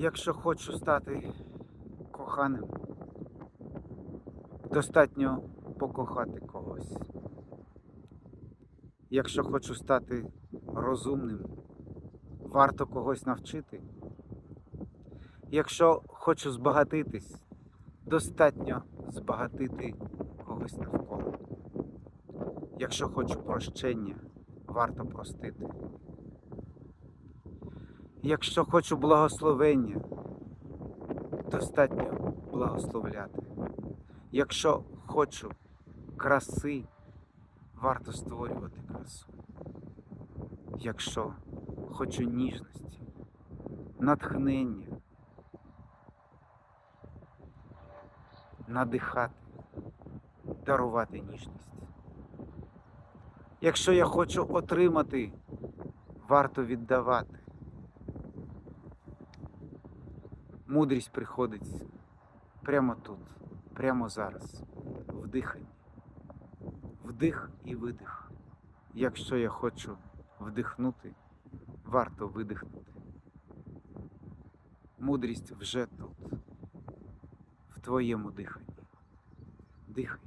Якщо хочу стати коханим, достатньо покохати когось. Якщо хочу стати розумним, варто когось навчити. Якщо хочу збагатитись, достатньо збагатити когось навколо. Якщо хочу прощення, варто простити. Якщо хочу благословення, достатньо благословляти. Якщо хочу краси, варто створювати красу. Якщо хочу ніжності, натхнення, надихати, дарувати ніжність. Якщо я хочу отримати, варто віддавати. Мудрість приходить прямо тут, прямо зараз, в диханні. Вдих і видих. Якщо я хочу вдихнути, варто видихнути. Мудрість вже тут, в твоєму диханні. Дихай.